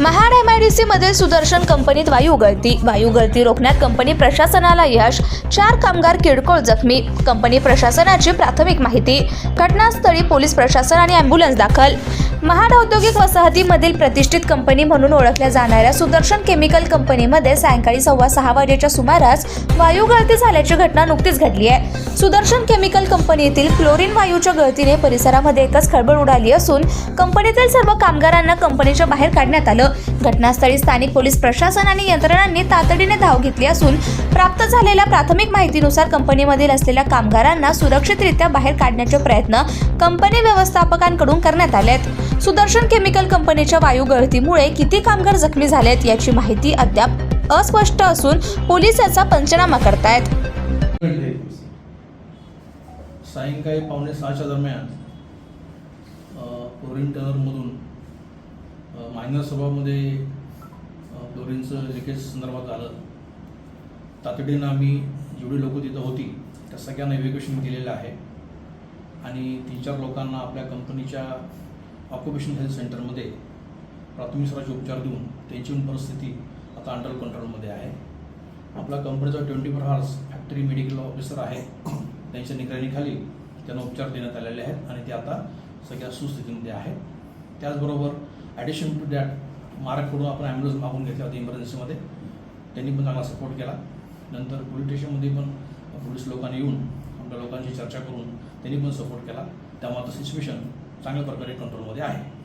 Mahad MIDC मध्ये सुदर्शन कंपनीत वायू गळती. वायू गळती रोखण्यात कंपनी प्रशासनाला यश. चार कामगार किरकोळ जखमी. कंपनी प्रशासनाची प्राथमिक माहिती. घटनास्थळी पोलीस प्रशासन आणि अँब्युलन्स दाखल. महाड औद्योगिक वसाहतीमधील प्रतिष्ठित कंपनी म्हणून ओळखल्या जाणाऱ्या सुदर्शन केमिकल कंपनीमध्ये सायंकाळी सव्वा सहा वाजेच्या सुमारास वायू गळती झाल्याची घटना नुकतीच घडली आहे. सुदर्शन केमिकल कंपनीतील क्लोरीन वायूच्या गळतीने परिसरामध्ये एकच खळबळ उडाली असून कंपनीतील सर्व कामगारांना कंपनीच्या बाहेर काढण्यात आलं. घटनास्थळी स्थानिक पोलीस प्रशासन आणि यंत्रणांनी तातडीने धाव घेतली असून प्राप्त झालेल्या प्राथमिक माहितीनुसार कंपनीमधील असलेल्या कामगारांना सुरक्षितरित्या बाहेर काढण्याचे प्रयत्न कंपनी व्यवस्थापकांकडून करण्यात आले आहेत सुदर्शन केमिकल कंपनीच्या वायू गळतीमुळे किती कामगार जखमी झालेत याची माहिती अद्याप अस्पष्ट असून पोलीस याचा पंचनामा करतायत. सायंकाळी पावणे सहाच्या दरम्यान अ, क्लोरीन टनरमधून मायनर सभामध्ये क्लोरीनचं लिकेज संदर्भात आलं. तातडीनं आम्ही जेवढी लोकं तिथं होती त्या सगळ्यांना इव्हॅक्युएशन केलेलं आहे. आणि तीन चार लोकांना आपल्या कंपनीच्या ऑक्युपेशन हेल्थ सेंटरमध्ये प्राथमिक स्तराचे उपचार देऊन त्यांची पण परिस्थिती आता अंडर कंट्रोलमध्ये आहे. आपला कंपनीचा twenty four hours factory medical officer आहे. त्यांच्या निगराणीखाली त्यांना उपचार देण्यात आलेले आहेत आणि ते आता सगळ्या सुस्थितीमध्ये आहेत. त्याचबरोबर ॲडिशन टू दॅट मार्ककडून आपण ॲम्ब्युलन्स मागून घेतल्या होत्या इमर्जन्सीमध्ये त्यांनी पण चांगला सपोर्ट केला. नंतर पोलीस स्टेशनमध्ये पण पोलीस लोकांनी येऊन आपल्या लोकांची चर्चा करून त्यांनी पण सपोर्ट केला. त्यामुळे आता सिच्युएशन चांगल्या प्रकारे कंट्रोलमध्ये आहे.